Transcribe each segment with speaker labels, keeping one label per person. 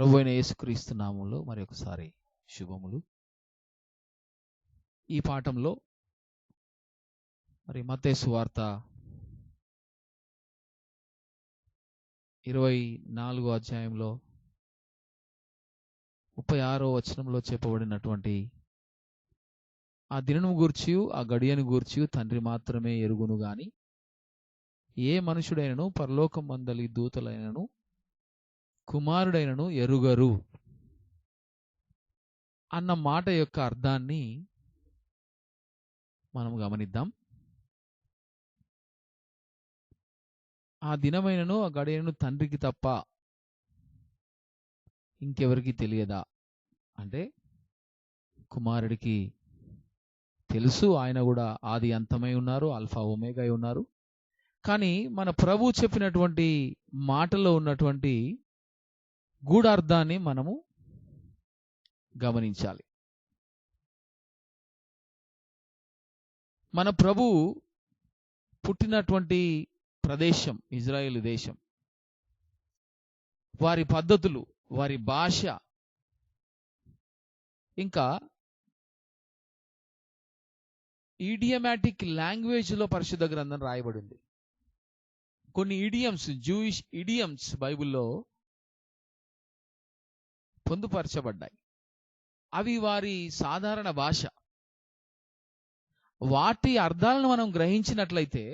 Speaker 1: ప్రభు. అయిన యేసుక్రీస్తు నామంలో మరి ఒకసారి శుభములు. ఈ పాఠంలో మరి మతేసు వార్త ఇరవై నాలుగో అధ్యాయంలో ముప్పై ఆరో వచనంలో చెప్పబడినటువంటి ఆ దినము గూర్చి ఆ గడియను గూర్చి తండ్రి మాత్రమే ఎరుగును గాని ఏ మనుషుడైనను పరలోకం మందలి దూతలైనను కుమారుడైనను ఎరుగరు అన్న మాట యొక్క అర్థాన్ని మనం గమనిద్దాం. ఆ దినమైనను ఆ గడియను తండ్రికి తప్ప ఇంకెవరికి తెలియదా? అంటే కుమారుడికి తెలుసు ఆయన కూడా ఆది అంతమై ఉన్నారు ఆల్ఫా ఒమేగా ఉన్నారు. కానీ మన ప్రభు చెప్పినటువంటి మాటలో ఉన్నటువంటి గూఢార్థాన్ని మనము గమనించాలి. మన ప్రభు పుట్టినటువంటి ప్రదేశం ఇజ్రాయేల్ దేశం వారి పద్ధతులు వారి భాష ఇంకా ఈడియమాటిక్ లాంగ్వేజ్లో పరిశుద్ధ గ్రంథం రాయబడింది. కొన్ని ఈడియమ్స్ జూయిష్ ఇడియమ్స్ బైబిల్లో పొందుపరచబడ్డాయి. అవి వారి సాధారణ భాష. వాటి అర్థాలను మనం గ్రహించినట్లయితే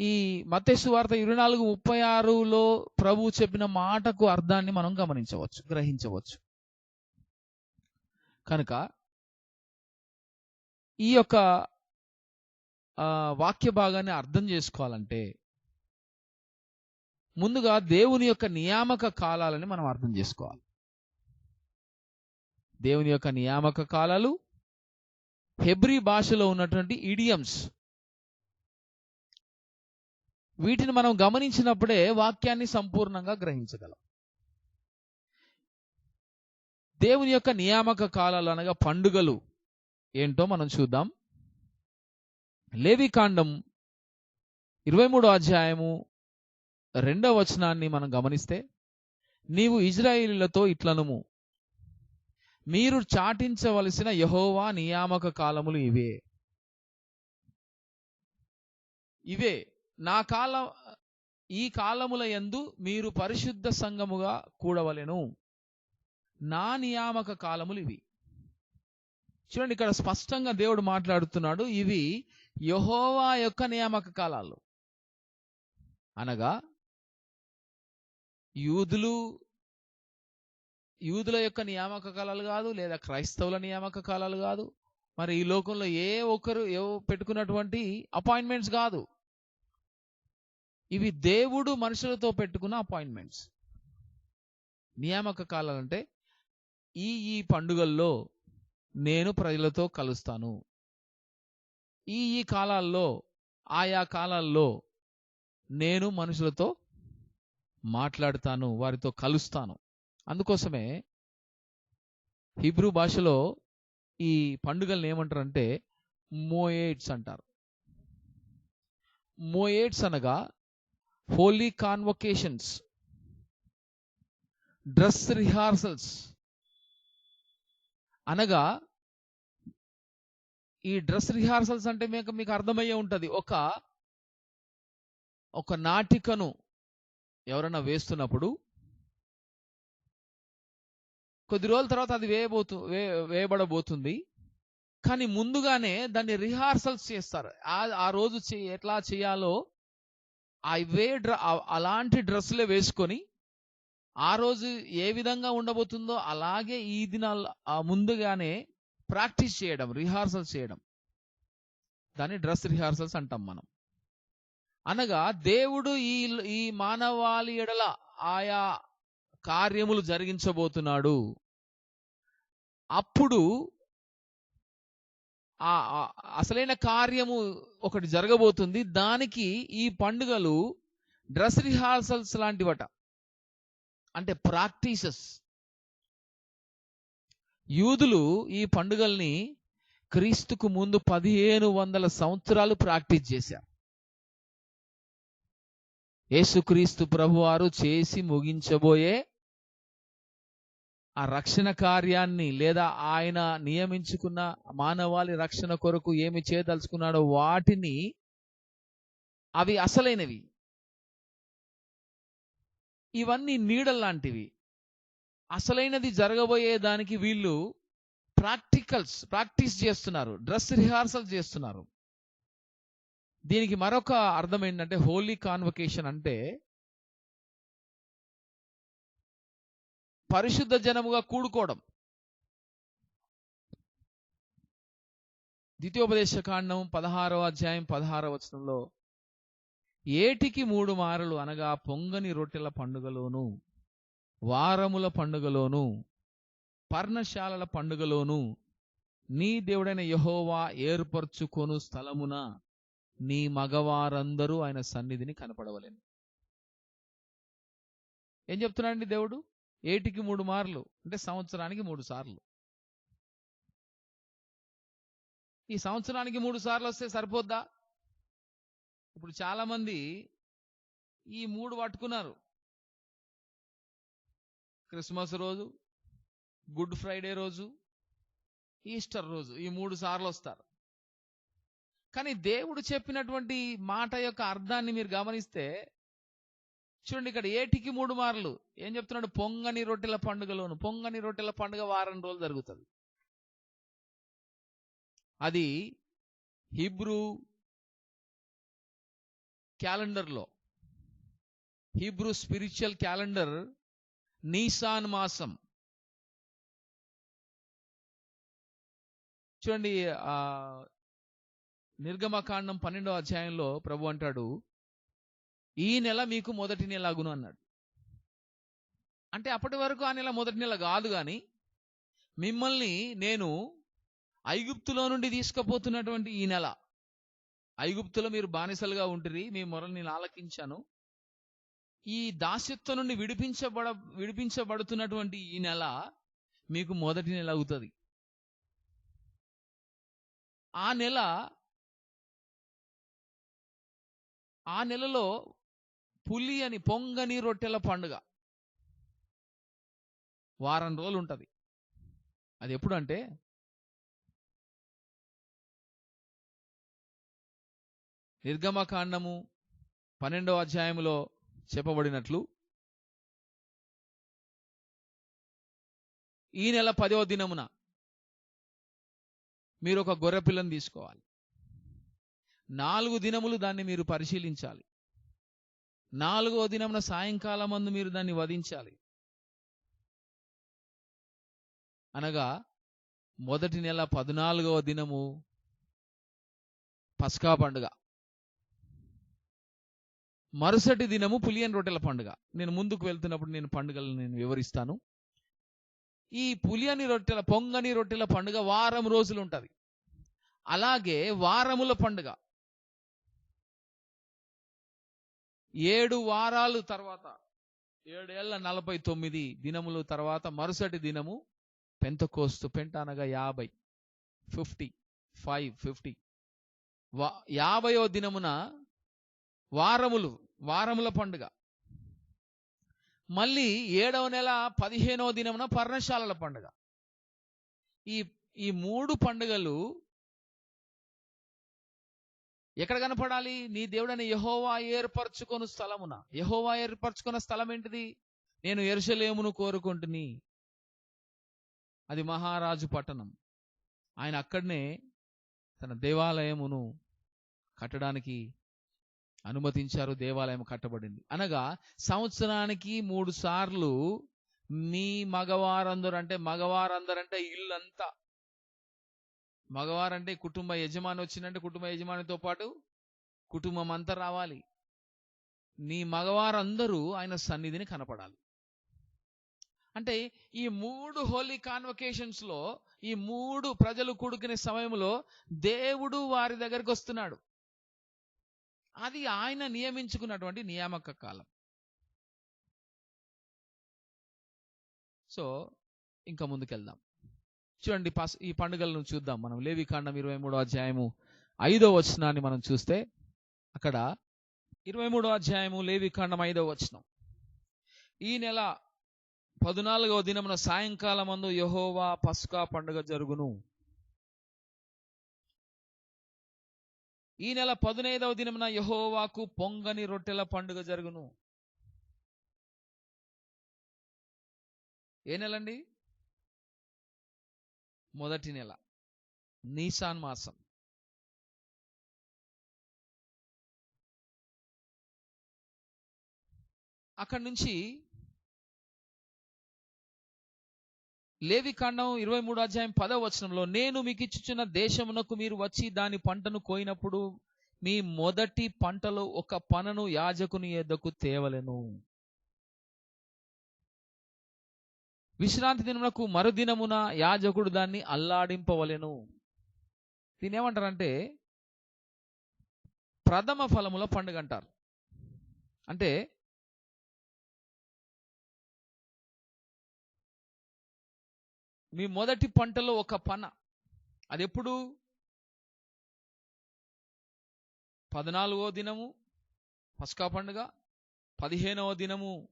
Speaker 1: ఈ మతేసు వార్త ఇరవై నాలుగు ముప్పై ఆరులో ప్రభు చెప్పిన మాటకు అర్థాన్ని మనం గమనించవచ్చు గ్రహించవచ్చు. కనుక ఈ యొక్క వాక్య భాగాన్ని అర్థం చేసుకోవాలంటే ముందుగా దేవుని యొక్క నియామక కాలాలని మనం అర్థం చేసుకోవాలి. దేవుని యొక్క నియామక కాలాలు హెబ్రీ భాషలో ఉన్నటువంటి ఇడియమ్స్. వీటిని మనం గమనించినప్పుడే వాక్యాన్ని సంపూర్ణంగా గ్రహించగలం. దేవుని యొక్క నియామక కాలాలు అనగా పండుగలు ఏంటో మనం చూద్దాం. లేవికాండం ఇరవై మూడో అధ్యాయము రెండవ వచనాన్ని మనం గమనిస్తే నీవు ఇజ్రాయిలీలతో ఇట్లనుము. మీరు చాటించవలసిన యహోవా నియామక కాలములు ఇవే. ఇవే. నా కాల ఈ కాలముల యందు మీరు పరిశుద్ధ సంఘముగా కూడవలెను. నా నియామక కాలములు ఇవి. చూడండి ఇక్కడ స్పష్టంగా దేవుడు మాట్లాడుతున్నాడు ఇవి యహోవా యొక్క నియామక కాలాలు. అనగా యూదులు యూదుల యొక్క నియామక కాలాలు కాదు లేదా క్రైస్తవుల నియామక కాలాలు కాదు. మరి ఈ లోకంలో ఏ ఒక్కరు ఏవో పెట్టుకున్నటువంటి అపాయింట్మెంట్స్ కాదు. ఇవి దేవుడు మనుషులతో పెట్టుకున్న అపాయింట్మెంట్స్. నియామక కాలాలంటే ఈ ఈ పండుగల్లో నేను ప్రజలతో కలుస్తాను. ఈ ఈ కాలాల్లో ఆయా కాలాల్లో నేను మనుషులతో మాట్లాడుతాను వారితో కలుస్తాను. అందుకోసమే హిబ్రూ భాషలో ఈ పండుగలను ఏమంటారంటే మోయేట్స్ అంటారు. మోయేట్స్ అనగా హోలీ కాన్వొకేషన్స్ డ్రెస్ రిహార్సల్స్ అనగా ఈ డ్రెస్ రిహార్సల్స్ అంటే మీకు మీకు అర్థమయ్యే ఉంటుంది. ఒక ఒక నాటికను ఎవరైనా వేస్తున్నప్పుడు కొద్ది రోజుల తర్వాత అది వేయబోతు వే వేయబడబోతుంది. కానీ ముందుగానే దాన్ని రిహార్సల్స్ చేస్తారు. ఆ ఆ రోజు ఎట్లా చేయాలో అవే డ్ర అలాంటి డ్రెస్సులే వేసుకొని ఆ రోజు ఏ విధంగా ఉండబోతుందో అలాగే ఈ దినాల ముందుగానే ప్రాక్టీస్ చేయడం రిహార్సల్స్ చేయడం. దాన్ని డ్రెస్ రిహార్సల్స్ అంటాం మనం. అనగా దేవుడు ఈ ఈ మానవాళి ఎడల ఆయా కార్యములు జరిగించబోతున్నాడు. అప్పుడు ఆ అసలైన కార్యము ఒకటి జరగబోతుంది. దానికి ఈ పండుగలు డ్రెస్ రిహార్సల్స్ లాంటివట. అంటే ప్రాక్టీసెస్. యూదులు ఈ పండుగల్ని క్రీస్తుకు ముందు పదిహేను వందల సంవత్సరాలు ప్రాక్టీస్ చేశారు. యేసుక్రీస్తు ప్రభువారు చేసి ముగించబోయే ఆ రక్షణ కార్యాన్ని లేదా ఆయన నియమించుకున్న మానవాళి రక్షణ కొరకు ఏమి చేయదలుచుకున్నాడో వాటిని అవి అసలైనవి. ఇవన్నీ నీడల్లాంటివి అసలైనది జరగబోయే దానికి వీళ్ళు ప్రాక్టికల్స్ ప్రాక్టీస్ చేస్తున్నారు. డ్రెస్ రిహార్సల్ చేస్తున్నారు. దీనికి మరొక అర్థం ఏంటంటే హోలీ కాన్వకేషన్ అంటే పరిశుద్ధ జనముగా కూడుకోవడం. ద్వితీయోపదేశ కాండం పదహారవ అధ్యాయం పదహారవ వచనంలో ఏటికి మూడు మారులు అనగా పొంగని రొట్టెల పండుగలోను వారముల పండుగలోను పర్ణశాలల పండుగలోను నీ దేవుడైన యహోవా ఏర్పరచుకొను స్థలమున నీ మగవారందరూ ఆయన సన్నిధిని కనపడవలేను. ఏం చెప్తున్నాడండి దేవుడు? ఏటికి మూడు మార్లు? అంటే సంవత్సరానికి మూడు సార్లు. ఈ సంవత్సరానికి మూడు సార్లు వస్తే సరిపోద్దా? ఇప్పుడు చాలా మంది ఈ మూడు పట్టుకున్నారు. క్రిస్మస్ రోజు గుడ్ ఫ్రైడే రోజు ఈస్టర్ రోజు ఈ మూడు సార్లు వస్తారు. కానీ దేవుడు చెప్పినటువంటి మాట యొక్క అర్థాన్ని మీరు గమనిస్తే చూడండి ఇక్కడ ఏటికి మూడు మార్లు. ఏం చెప్తున్నాడు? పొంగని రొట్టెల పండుగలోను. పొంగని రొట్టెల పండుగ వారం రోజులు జరుగుతుంది. అది హిబ్రూ క్యాలెండర్లో హిబ్రూ స్పిరిచువల్ క్యాలెండర్ నీసాన్ మాసం. చూడండి నిర్గమకాండం పన్నెండో అధ్యాయంలో ప్రభు అంటాడు ఈ నెల మీకు మొదటి నెలగును అన్నాడు. అంటే అప్పటి వరకు ఆ నెల మొదటి నెల కాదు కానీ మిమ్మల్ని నేను ఐగుప్తులో నుండి తీసుకుపోతున్నటువంటి ఈ నెల ఐగుప్తులో మీరు బానిసలుగా ఉంటుంది మీ మొరలు నేను ఆలకించాను ఈ దాస్యత్వం నుండి విడిపించబడ విడిపించబడుతున్నటువంటి ఈ నెల మీకు మొదటి నెల అవుతుంది. ఆ నెల ఆ నెలలో పులి అని పొంగని రొట్టెల పండుగ. వారం రోజులు ఉంటుంది. అది ఎప్పుడు అంటే నిర్గమకాండము పన్నెండవ అధ్యాయములో చెప్పబడినట్లు ఈ నెల పదవ దినమున మీరు ఒక గొర్రెపిల్లని తీసుకోవాలి. నాలుగు దినములు దాన్ని మీరు పరిశీలించాలి. నాలుగో దినమున సాయంకాలం మందు మీరు దాన్ని వధించాలి. అనగా మొదటి నెల పద్నాలుగవ దినము పస్కా పండుగ. మరుసటి దినము పులియన్ రొట్టెల పండుగ. నేను ముందుకు వెళ్తున్నప్పుడు నేను పండుగలు నేను వివరిస్తాను. ఈ పులియని రొట్టెల పొంగని రొట్టెల పండుగ వారం రోజులు ఉంటుంది. అలాగే వారముల పండుగ. ఏడు వారాలు తర్వాత ఏడేళ్ళ నలభై తొమ్మిది దినముల తర్వాత మరుసటి దినము పెంతకోస్తు పెంట అనగా యాభై ఫిఫ్టీ ఫైవ్ ఫిఫ్టీ. వా యాభయో దినమున వారములు వారముల పండుగ. మళ్ళీ ఏడవ నెల పదిహేనవ దినమున పర్ణశాలల పండుగ. ఈ ఈ మూడు పండుగలు ఎక్కడ కనపడాలి? నీ దేవుడని యహోవా ఏర్పరచుకొని స్థలమున. యహోవా ఏర్పరచుకున్న స్థలం ఏంటిది? నేను ఎరుసలేమును కోరుకుంటుని. అది మహారాజు పట్టణం. ఆయన అక్కడనే తన దేవాలయమును కట్టడానికి అనుమతించారు. దేవాలయం కట్టబడింది. అనగా సంవత్సరానికి మూడు సార్లు మీ మగవారందరూ అంటే మగవారందరంటే ఇల్లంతా మగవారంటే కుటుంబ యజమాని వచ్చిందంటే కుటుంబ యజమానితో పాటు కుటుంబం అంతా రావాలి. నీ మగవారందరూ ఆయన సన్నిధిని కనపడాలి. అంటే ఈ మూడు హోలీ కాన్వకేషన్స్లో ఈ మూడు ప్రజలు కూడుకునే సమయంలో దేవుడు వారి దగ్గరికి వస్తున్నాడు. అది ఆయన నియమించుకున్నటువంటి నియామక కాలం. సో ఇంకా ముందుకెళ్దాం. చూడండి ఈ పండుగలను చూద్దాం మనం. లేవి కాండం ఇరవై మూడో అధ్యాయము ఐదో వచనాన్ని మనం చూస్తే అక్కడ ఇరవై మూడో అధ్యాయము లేవి ఐదో వచనం. ఈ నెల పద్నాలుగవ దినమున సాయంకాలం మందు యహోవా పస్కా పండుగ జరుగును. ఈ నెల పదునైదవ దినమున యహోవాకు పొంగని రొట్టెల పండుగ జరుగును. ఏ నెలండి? మొదటి నెల. నీసాన్ మాసం. అక్కడి నుంచి లేవి కాండం ఇరవై మూడు అధ్యాయం పదవ వచనంలో నేను మీకు ఇచ్చుచున్న దేశమునకు మీరు వచ్చి దాని పంటను కోయినప్పుడు మీ మొదటి పంటలో ఒక పనను యాజకుని ఎద్దకు తేవలేను. విశ్రాంతి దినమునకు మరుదినమున యాజకుడు దాన్ని అల్లాడింపవలెను. దీని ఏమంటారంటే ప్రథమ ఫలముల పండుగ అంటారు. అంటే మీ మొదటి పంటలో ఒక పన అది ఎప్పుడు పద్నాలుగో దినము పస్కా పండుగ పదిహేనవ దినము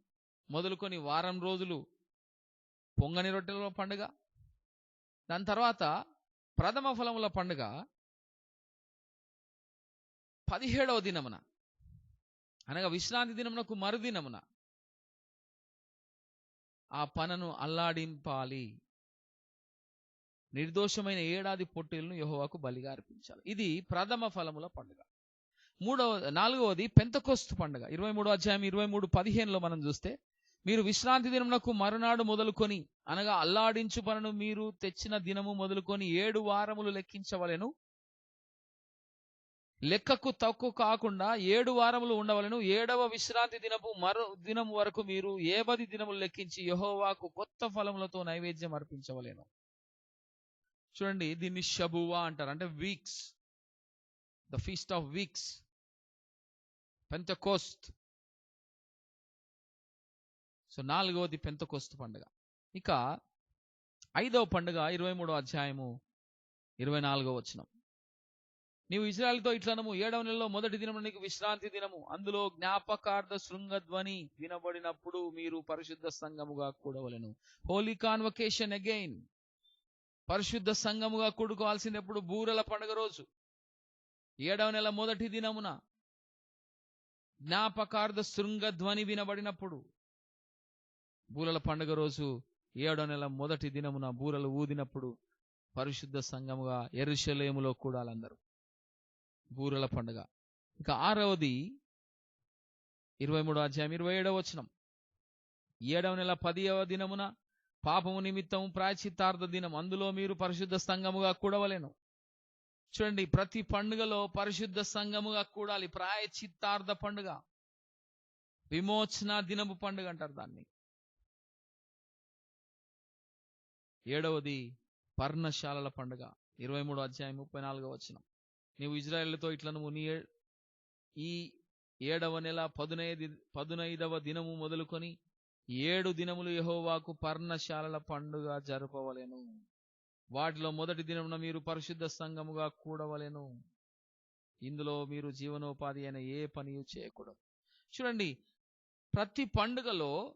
Speaker 1: మొదలుకొని వారం రోజులు పొంగని రొట్టెల పండుగ. దాని తర్వాత ప్రథమ ఫలముల పండుగ పదిహేడవ దినమున. అనగా విశ్రాంతి దినమునకు మరుదినమున. ఆ పనను అల్లాడింపాలి. నిర్దోషమైన ఏడాది పొట్టేలను యహోవాకు బలిగా అర్పించాలి. ఇది ప్రథమ ఫలముల పండుగ. మూడవ నాలుగవది పెంతకోస్తు పండుగ. ఇరవై మూడు అధ్యాయం ఇరవై మూడు పదిహేనులో మనం చూస్తే మీరు విశ్రాంతి దినమునకు మరునాడు మొదలుకొని అనగా అల్లాడించు పనును మీరు తెచ్చిన దినము మొదలుకొని ఏడు వారములు లెక్కించవలెను. లెక్కకు తక్కువ కాకుండా ఏడు వారములు ఉండవలను. ఏడవ విశ్రాంతి దినపు మరో దినం వరకు మీరు ఏబది దినములు లెక్కించి యహోవాకు కొత్త ఫలములతో నైవేద్యం అర్పించవలేను. చూడండి దీన్ని షబువా అంటారు. అంటే weeks. The feast of weeks. Pentecost so నాలుగవది పెంతకోస్తు పండుగ. ఇక ఐదవ పండుగ ఇరవై మూడో అధ్యాయము ఇరవై నాలుగో వచనం. నీవు ఇజ్రాయల్తో ఇట్లనము ఏడవ నెలలో మొదటి దినము నీకు విశ్రాంతి దినము. అందులో జ్ఞాపకార్థ శృంగధ్వని వినబడినప్పుడు మీరు పరిశుద్ధ సంఘముగా కూడవలెను. హోలీ కాన్వకేషన్ అగైన్ పరిశుద్ధ సంఘముగా కూడుకోవాల్సినప్పుడు బూరల పండుగ రోజు. ఏడవ నెల మొదటి దినమున జ్ఞాపకార్థ శృంగ ధ్వని వినబడినప్పుడు. బూరల పండుగ రోజు ఏడో నెల మొదటి దినమున బూరలు ఊదినప్పుడు పరిశుద్ధ సంఘముగా ఎరుషలేములో కూడాలందరూ. బూరల పండుగ. ఇక ఆరవది ఇరవై మూడో అధ్యాయం ఇరవై ఏడవ వచనం. ఏడవ నెల పదియవ దినమున పాపము నిమిత్తం ప్రాచితార్థ దినం అందులో మీరు పరిశుద్ధ సంఘముగా కూడవలేను. చూడండి ప్రతి పండుగలో పరిశుద్ధ సంఘముగా కూడాలి. ప్రాయచిత్తార్థ పండుగ. విమోచన దినపు పండుగ అంటారు దాన్ని. ఏడవది పర్ణశాలల పండుగ ఇరవై మూడు అధ్యాయం ముప్పై నాలుగో వచ్చిన నీవు ఇజ్రాయేళ్ళతో ఇట్లను నీ ఈ ఏడవ నెల పదునైది పదునైదవ దినము మొదలుకొని ఏడు దినములు యహోవాకు పర్ణశాలల పండుగ జరపవలెను. వాటిలో మొదటి దినమున మీరు పరిశుద్ధ సంఘముగా కూడవలెను. ఇందులో మీరు జీవనోపాధి అయిన ఏ పని చేయకూడదు. చూడండి ప్రతి పండుగలో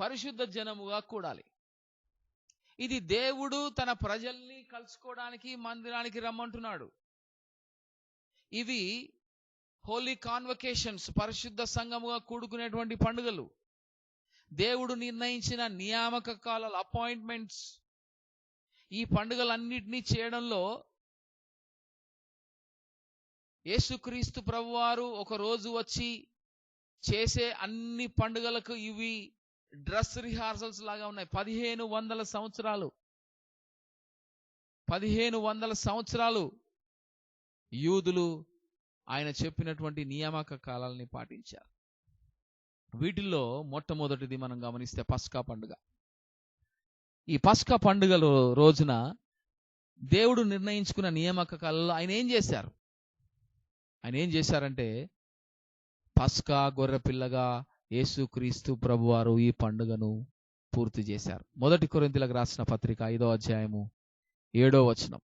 Speaker 1: పరిశుద్ధ జనముగా కూడాలి. ఇది దేవుడు తన ప్రజల్ని కలుసుకోవడానికి మందిరానికి రమ్మంటున్నాడు. ఇవి హోలీ కాన్వకేషన్స్ పరిశుద్ధ సంఘముగా కూడుకునేటువంటి పండుగలు. దేవుడు నిర్ణయించిన నియామక కాలాల అపాయింట్మెంట్స్. ఈ పండుగలన్నిటినీ చేయడంలో యేసుక్రీస్తు ప్రభువారు ఒక రోజు వచ్చి చేసే అన్ని పండుగలకు ఇవి డ్రెస్ రిహార్సల్స్ లాగా ఉన్నాయి. పదిహేను వందల సంవత్సరాలు. పదిహేను వందల సంవత్సరాలు యూదులు ఆయన చెప్పినటువంటి నియామక కాలాలని పాటించారు. వీటిల్లో మొట్టమొదటిది మనం గమనిస్తే పస్కా పండుగ. ఈ పస్కా పండుగలో రోజున దేవుడు నిర్ణయించుకున్న నియామక కాలంలో ఆయన ఏం చేశారు? ఆయన ఏం చేశారంటే పస్కా గొర్రెపిల్లగా యేసుక్రీస్తు ప్రభువారు ఈ పండుగను పూర్తి చేశారు. మొదటి కొరింతలకు రాసిన పత్రిక ఐదో అధ్యాయము ఏడో వచనం.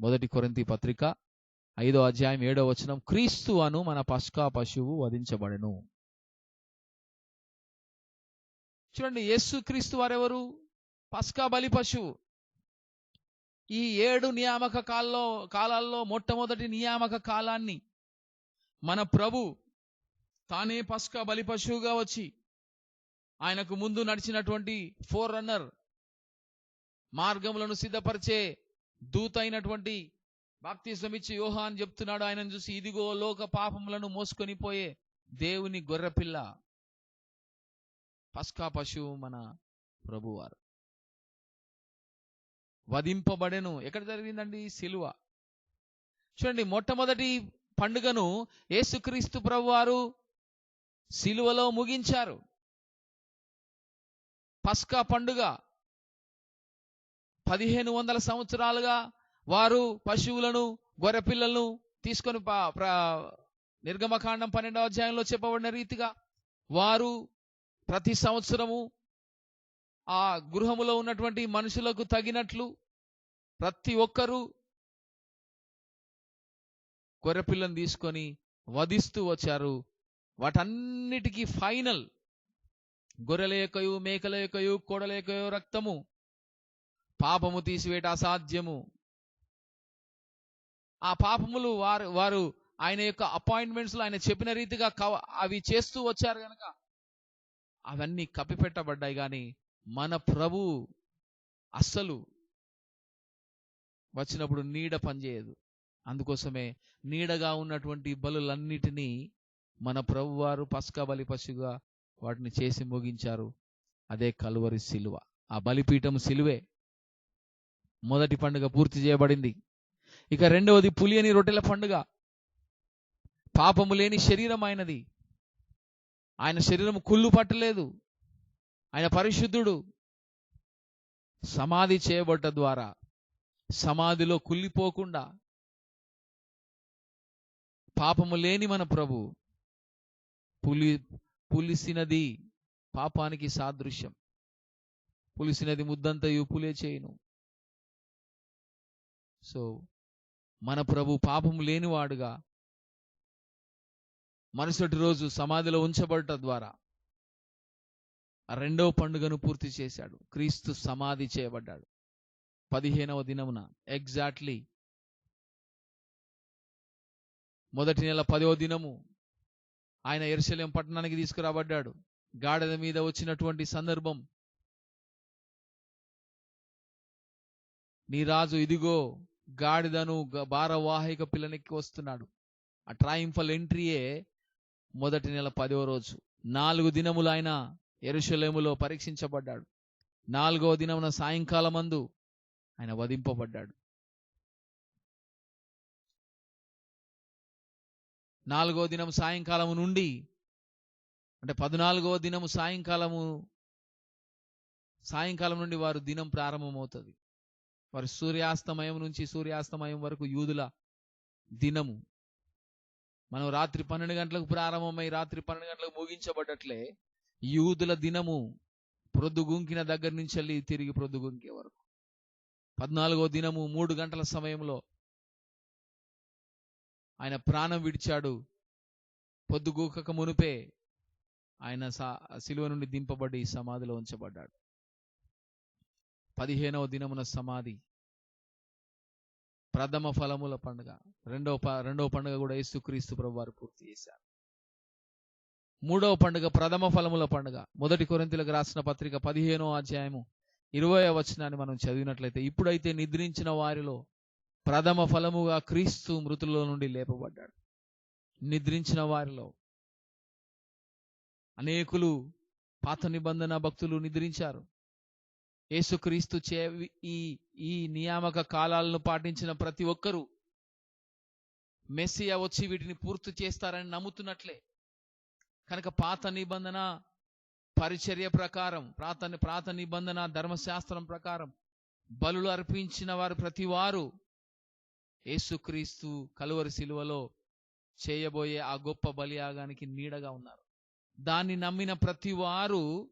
Speaker 1: మొదటి కొరింతి పత్రిక ఐదో అధ్యాయం ఏడో వచనం. క్రీస్తు అను మన పస్కా పశువు వధించబడెను. చూడండి యేసు క్రీస్తు వారెవరు? పస్కా బలి పశువు. ఈ ఏడు నియామక కాల్లో కాలాల్లో మొట్టమొదటి నియామక కాలాన్ని మన ప్రభు తానే పస్కా బలి పశువుగా వచ్చి ఆయనకు ముందు నడిచినటువంటి ఫోర్ రన్నర్ మార్గములను సిద్ధపరిచే దూత అయినటువంటి బాప్తిజం ఇచ్చి యోహాన్ చెప్తున్నాడు. ఆయనను చూసి ఇదిగో లోక పాపములను మోసుకొని పోయే దేవుని గొర్రెపిల్ల. పస్కా పశువు మన ప్రభువారు. వధింపబడెను. ఎక్కడ జరిగిందండి? సిలువ. చూడండి మొట్టమొదటి పండుగను యేసుక్రీస్తు ప్రభువారు సిలువలో ముగించారు. పస్కా పండుగ. పదిహేను వందల సంవత్సరాలుగా వారు పశువులను గొర్రెపిల్లలను తీసుకొని నిర్గమకాండం పన్నెండవ అధ్యాయంలో చెప్పబడిన రీతిగా వారు ప్రతి సంవత్సరము ఆ గృహములో ఉన్నటువంటి మనుషులకు తగినట్లు ప్రతి ఒక్కరూ గొర్రెపిల్లను తీసుకొని వధిస్తూ వచ్చారు. వాటన్నిటికీ ఫైనల్. గొర్రెల యొక్కయు మేకల యొక్కయు కోడల యొక్కయు రక్తము. పాపము తీసివేట అసాధ్యము. ఆ పాపములు వారు వారు ఆయన యొక్క అపాయింట్మెంట్స్లో ఆయన చెప్పిన రీతిగా కవ- అవి చేస్తూ వచ్చారు గనక అవన్నీ కప్పిపెట్టబడ్డాయి కానీ మన ప్రభు అస్సలు వచ్చినప్పుడు నీడ పనిచేయదు. అందుకోసమే నీడగా ఉన్నటువంటి బలులన్నిటినీ మన ప్రభు వారు బలి పశుగా వాటిని చేసి ముగించారు. అదే కలువరి సిలువ. ఆ బలిపీఠం సిలువే. మొదటి పండుగ పూర్తి చేయబడింది. ఇక రెండవది పులియని రొట్టెల పండుగ. పాపము లేని శరీరం ఆయనది. ఆయన శరీరం కుళ్ళు పట్టలేదు. ఆయన పరిశుద్ధుడు. సమాధి చేయబడ్డ ద్వారా సమాధిలో కుళ్ళిపోకుండా పాపము లేని మన ప్రభు పులి పులిసినది పాపానికి సాదృశ్యం. పులిసినది ముద్దంతయు పులే చేయును. సో మన ప్రభు పాపము లేనివాడుగా మరుసటి రోజు సమాధిలో ఉంచబడట ద్వారా రెండవ పండుగను పూర్తి చేశాడు. క్రీస్తు సమాధి చేయబడ్డాడు. పదిహేనవ దినమున ఎగ్జాక్ట్లీ మొదటి నెల పదవ దినము ఆయన ఎరుసలేం పట్టణానికి తీసుకురాబడ్డాడు. గాడిద మీద వచ్చినటువంటి సందర్భం. నీ రాజు ఇదిగో గాడిదను భారవాహిక పిల్లనికి వస్తున్నాడు. ఆ ట్రయంఫల్ ఎంట్రీయే మొదటి నెల పదవ రోజు. నాలుగు దినములు ఆయన ఎరుషలేములో పరీక్షించబడ్డాడు. నాలుగవ దినమున సాయంకాలం మందు ఆయన వధింపబడ్డాడు. నాలుగో దినం సాయంకాలము నుండి అంటే పద్నాలుగో దినము సాయంకాలము సాయంకాలం నుండి వారు దినం ప్రారంభమవుతుంది. వారి సూర్యాస్తమయం నుంచి సూర్యాస్తమయం వరకు యూదుల దినము. మనం రాత్రి పన్నెండు గంటలకు ప్రారంభమై రాత్రి పన్నెండు గంటలకు ముగించబడ్డట్లే యూదుల దినము ప్రొద్దుగుంకిన దగ్గర నుంచి వెళ్ళి తిరిగి ప్రొద్దుగుంకే వరకు. పద్నాలుగో దినము మూడు గంటల సమయంలో ఆయన ప్రాణం విడిచాడు. పొద్దుగూకక మునుపే ఆయన శిలువ నుండి దింపబడి సమాధిలో ఉంచబడ్డాడు. పదిహేనవ దినమున సమాధి. ప్రథమ ఫలముల పండుగ. రెండవ ప- రెండవ పండుగ కూడా యేసుక్రీస్తు ప్రభు వారు పూర్తి చేశారు. మూడవ పండుగ ప్రథమ ఫలముల పండుగ. మొదటి కొరింతలకు రాసిన పత్రిక పదిహేనో అధ్యాయము ఇరవై వచనాన్ని మనం చదివినట్లయితే ఇప్పుడైతే నిద్రించిన వారిలో ప్రథమ ఫలముగా క్రీస్తు మృతుల్లో నుండి లేపబడ్డాడు. నిద్రించిన వారిలో అనేకులు పాత నిబంధన భక్తులు నిద్రించారు. యేసుక్రీస్తు చే ఈ ఈ నియామక కాలాలను పాటించిన ప్రతి ఒక్కరూ మెస్సియా వచ్చి వీటిని పూర్తి చేస్తారని నమ్ముతున్నట్లే. కనుక పాత నిబంధన పరిచర్య ప్రకారం ప్రాత ప్రాత నిబంధన ధర్మశాస్త్రం ప్రకారం బలులు అర్పించిన వారు ప్రతి వారు యేసుక్రీస్తు కలువరి శిలువలో చేయబోయే ఆ గొప్ప బలియాగానికి నీడగా ఉన్నారు. దాన్ని నమ్మిన ప్రతి వారు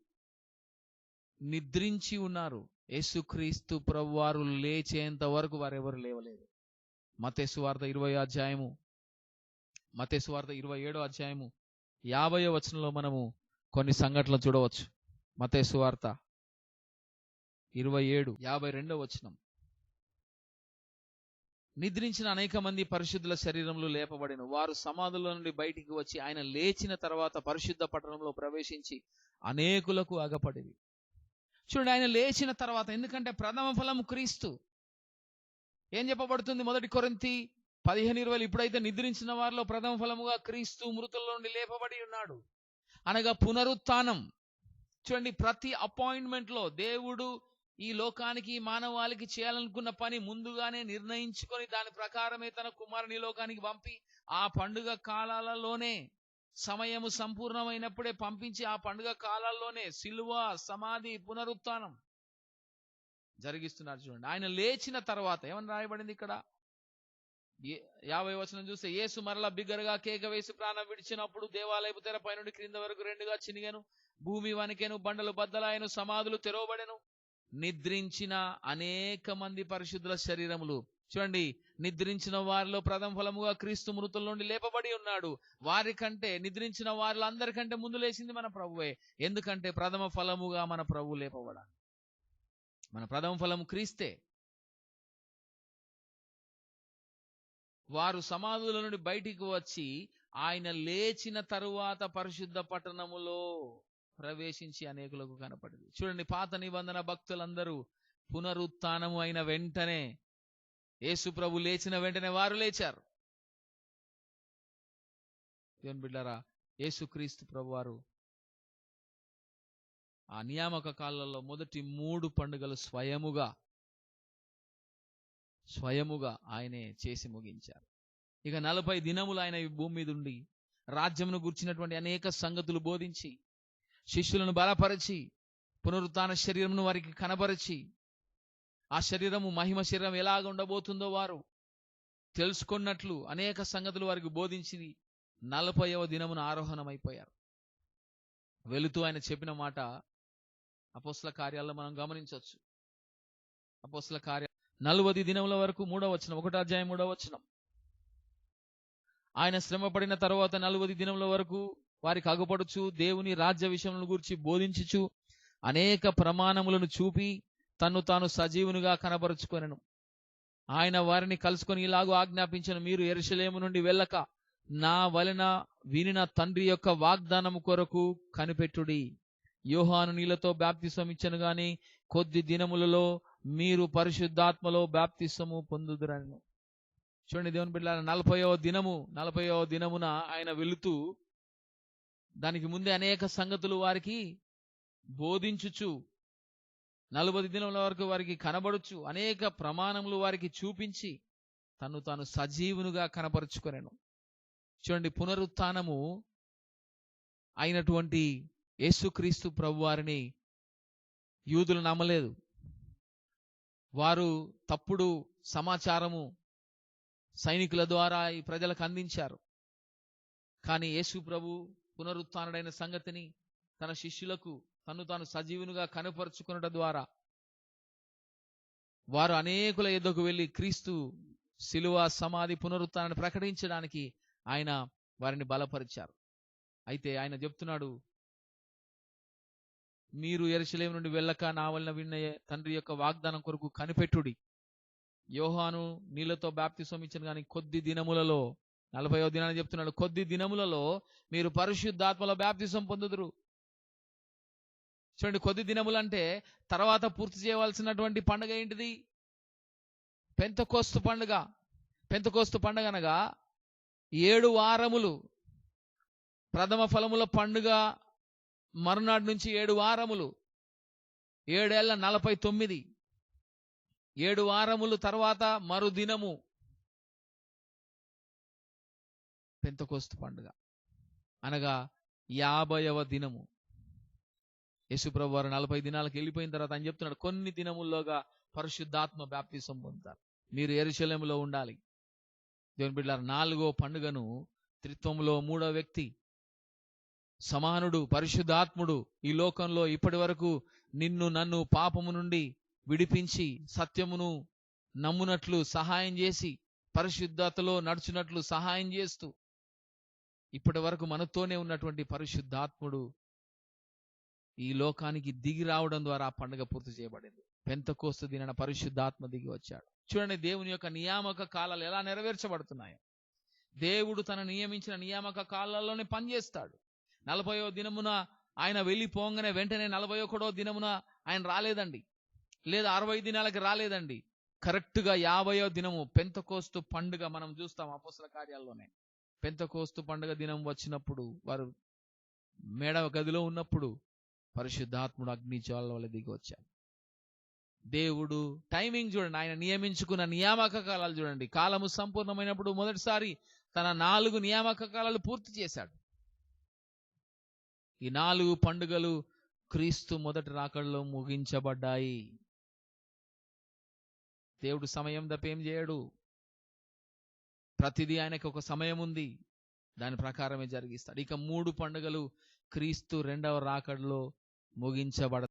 Speaker 1: నిద్రించి ఉన్నారు. యేసుక్రీస్తు ప్రభువారు లేచేంత వరకు వారెవరు లేవలేదు. మతేసు వార్త ఇరవై అధ్యాయము మతేసు వార్త ఇరవై ఏడో అధ్యాయము యాభై వచనంలో మనము కొన్ని సంఘటనలు చూడవచ్చు. మతేసు వార్త ఇరవై ఏడు యాభై రెండో వచనం. నిద్రించిన అనేక మంది పరిశుద్ధుల శరీరంలో లేపబడిన వారు సమాధుల నుండి బయటికి వచ్చి ఆయన లేచిన తర్వాత పరిశుద్ధ పట్టణంలో ప్రవేశించి అనేకులకు అగపడిది చూడండి ఆయన లేచిన తర్వాత ఎందుకంటే ప్రథమ ఫలం క్రీస్తు. ఏం చెప్పబడుతుంది మొదటి కొరింతి పదిహేను ఇరవై ఇప్పుడైతే నిద్రించిన వారిలో ప్రథమ ఫలముగా క్రీస్తు మృతుల నుండి లేపబడి ఉన్నాడు. అనగా పునరుత్నం. చూడండి ప్రతి అపాయింట్మెంట్లో దేవుడు ఈ లోకానికి ఈ మానవాళికి చేయాలనుకున్న పని ముందుగానే నిర్ణయించుకొని దాని ప్రకారమే తన కుమారుని లోకానికి పంపి ఆ పండుగ కాలాలలోనే సమయము సంపూర్ణమైనప్పుడే పంపించి ఆ పండుగ కాలాల్లోనే సిలువ సమాధి పునరుత్నం జరిగిస్తున్నారు చూడండి. ఆయన లేచిన తర్వాత ఏమని రాయబడింది ఇక్కడ? యాభై వచనం చూస్తే యేసు మరలా బిగ్గరగా కేక వేసి ప్రాణం విడిచినప్పుడు దేవాలయపు తెర పైనుండి క్రింద వరకు రెండుగా చినిగాను. భూమి వణికెను బండలు బద్దలాయను సమాధులు తెరవబడెను. నిద్రించిన అనేక మంది పరిశుద్ధుల శరీరములు. చూడండి నిద్రించిన వారిలో ప్రథమ ఫలముగా క్రీస్తు మృతుల నుండి లేపబడి ఉన్నాడు. వారి కంటే నిద్రించిన వారిలో అందరికంటే ముందు లేచింది మన ప్రభువే. ఎందుకంటే ప్రథమ ఫలముగా మన ప్రభు లేపబడాలి. మన ప్రథమ ఫలము క్రీస్తే. వారు సమాధుల నుండి బయటికి వచ్చి ఆయన లేచిన తరువాత పరిశుద్ధ పట్టణములో ప్రవేశించి అనేకులకు కనపడింది. చూడండి పాత నిబంధన భక్తులందరూ పునరుత్నము అయిన వెంటనే యేసు ప్రభు లేచిన వెంటనే వారు లేచారు. దేవుని బిడ్డారా యేసుక్రీస్తు ప్రభు వారు ఆ నియామక కాలంలో మొదటి మూడు పండుగలు స్వయముగా స్వయముగా ఆయనే చేసి ముగించారు. ఇక నలభై దినములు ఆయన ఈ భూమి మీద ఉండి రాజ్యమును గుర్చినటువంటి అనేక సంగతులు బోధించి శిష్యులను బలపరిచి పునరుత్న శరీరమును వారికి కనబరిచి ఆ శరీరము మహిమ శరీరం ఎలాగ ఉండబోతుందో వారు తెలుసుకున్నట్లు అనేక సంగతులు వారికి బోధించి నలభైవ దినమున ఆరోహణమైపోయారు. వెళుతూ ఆయన చెప్పిన మాట అపోస్ల కార్యాల్లో మనం గమనించవచ్చు. అపోస్ల కార్య నలువది దినముల వరకు మూడవ వచనం ఒకటో అధ్యాయం మూడవ వచనం. ఆయన శ్రమపడిన తర్వాత నలువది దినముల వరకు వారికి అగుపడుచు దేవుని రాజ్య విషయములను గురించి బోధించుచు అనేక ప్రమాణములను చూపి తన్ను తాను సజీవునిగా కనబరుచుకొనెను. ఆయన వారిని కలుసుకొని ఇలాగూ ఆజ్ఞాపించను మీరు ఎరుషలేము నుండి వెళ్ళక నా వలన వినిన తండ్రి యొక్క వాగ్దానము కొరకు కనిపెట్టుడి. యోహాను నీళ్ళతో బాప్తిసం ఇచ్చను గాని కొద్ది దినములలో మీరు పరిశుద్ధాత్మలో బాప్తిసము పొందుదురను చూడండి దేవుని బిడ్డ నలభైవ దినము నలభైవ దినమున ఆయన వెళుతూ దానికి ముందే అనేక సంగతులు వారికి బోధించుచు నలభై దినముల వరకు వారికి కనబడుచు అనేక ప్రమాణములు వారికి చూపించి తను తాను సజీవునుగా కనపరుచుకునేను. చూడండి పునరుత్నము అయినటువంటి యేసుక్రీస్తు ప్రభు వారిని యూదులు నమ్మలేదు. వారు తప్పుడు సమాచారము సైనికుల ద్వారా ఈ ప్రజలకు అందించారు. కానీ యేసు ప్రభు పునరుత్డైన సంగతిని తన శిష్యులకు తను తాను సజీవునిగా కనపరుచుకునట ద్వారా. వారు అనేకుల ఎద్దకు వెళ్ళి క్రీస్తు శిలువ సమాధి పునరుత్నాన్ని ప్రకటించడానికి ఆయన వారిని బలపరిచారు. అయితే ఆయన చెప్తున్నాడు మీరు ఎరుసలేం నుండి వెళ్ళక నా వలన విన్న తండ్రి యొక్క వాగ్దానం కొరకు కనిపెట్టుడి. యోహాను నీళ్ళతో బాప్తిసం ఇచ్చిన కానీ కొద్ది దినములలో నలభైవ దినాన్ని చెప్తున్నాడు. కొద్ది దినములలో మీరు పరిశుద్ధాత్మలో బ్యాప్తిసం పొందుదురు. చూడండి కొద్ది దినములు అంటే తర్వాత పూర్తి చేయవలసినటువంటి పండుగ ఏంటిది? పెంతకోస్తు పండుగ. పెంతకోస్తు పండుగ అనగా ఏడు వారములు. ప్రథమ ఫలముల పండుగ మరునాడు నుంచి ఏడు వారములు. ఏడేళ్ళ నలభై తొమ్మిది. ఏడు వారములు తర్వాత మరుదినము. పెంతకోస్తు పండుగ. అనగా యాభైవ దినము. యేసుప్రభు వారు నలభై దినాలకు వెళ్ళిపోయిన తర్వాత అని చెప్తున్నాడు కొన్ని దినముల్లోగా పరిశుద్ధాత్మ బ్యాప్తిసం పొందుతారు. మీరు ఎరుశలేములో ఉండాలి. దేవుని బిడ్డారు నాలుగో పండుగను త్రిత్వములో మూడో వ్యక్తి సమానుడు పరిశుద్ధాత్ముడు ఈ లోకంలో ఇప్పటి వరకు నిన్ను నన్ను పాపము నుండి విడిపించి సత్యమును నమ్మునట్లు సహాయం చేసి పరిశుద్ధతలో నడుచునట్లు సహాయం చేస్తూ ఇప్పటి వరకు మనతోనే ఉన్నటువంటి పరిశుద్ధాత్ముడు ఈ లోకానికి దిగి రావడం ద్వారా ఆ పండుగ పూర్తి చేయబడింది. పెంతకోస్తు దిన పరిశుద్ధాత్మ దిగి వచ్చాడు. చూడండి దేవుని యొక్క నియామక కాలాలు ఎలా నెరవేర్చబడుతున్నాయో. దేవుడు తన నియమించిన నియామక కాలాల్లోనే పనిచేస్తాడు. నలభయో దినమున ఆయన వెళ్ళిపోగానే వెంటనే నలభై ఒకటో దినమున ఆయన రాలేదండి. లేదా అరవై దినాలకి రాలేదండి. కరెక్ట్గా యాభయో దినము పెంతకోస్తు పండుగ మనం చూస్తాం అపోసల కార్యాల్లోనే. పెంతకోస్తు పండగ దినం వచ్చినప్పుడు వారు మేడ గదిలో ఉన్నప్పుడు పరిశుద్ధాత్ముడు అగ్ని వల్ల దిగి వచ్చాడు దేవుడు టైమింగ్ చూడండి ఆయన నియమించుకున్న నియామక కాలాలు చూడండి. కాలము సంపూర్ణమైనప్పుడు మొదటిసారి తన నాలుగు నియామక కాలాలు పూర్తి చేశాడు. ఈ నాలుగు పండుగలు క్రీస్తు మొదటి రాకడలో ముగించబడ్డాయి. దేవుడు సమయం తప్పేం చేయడు. ప్రతిదీ ఆయనకు ఒక సమయం ఉంది. దాని ప్రకారమే జరిగిస్తాడు. ఇక మూడు పండుగలు క్రీస్తు రెండవ రాకడలో ముగించబడతాయి.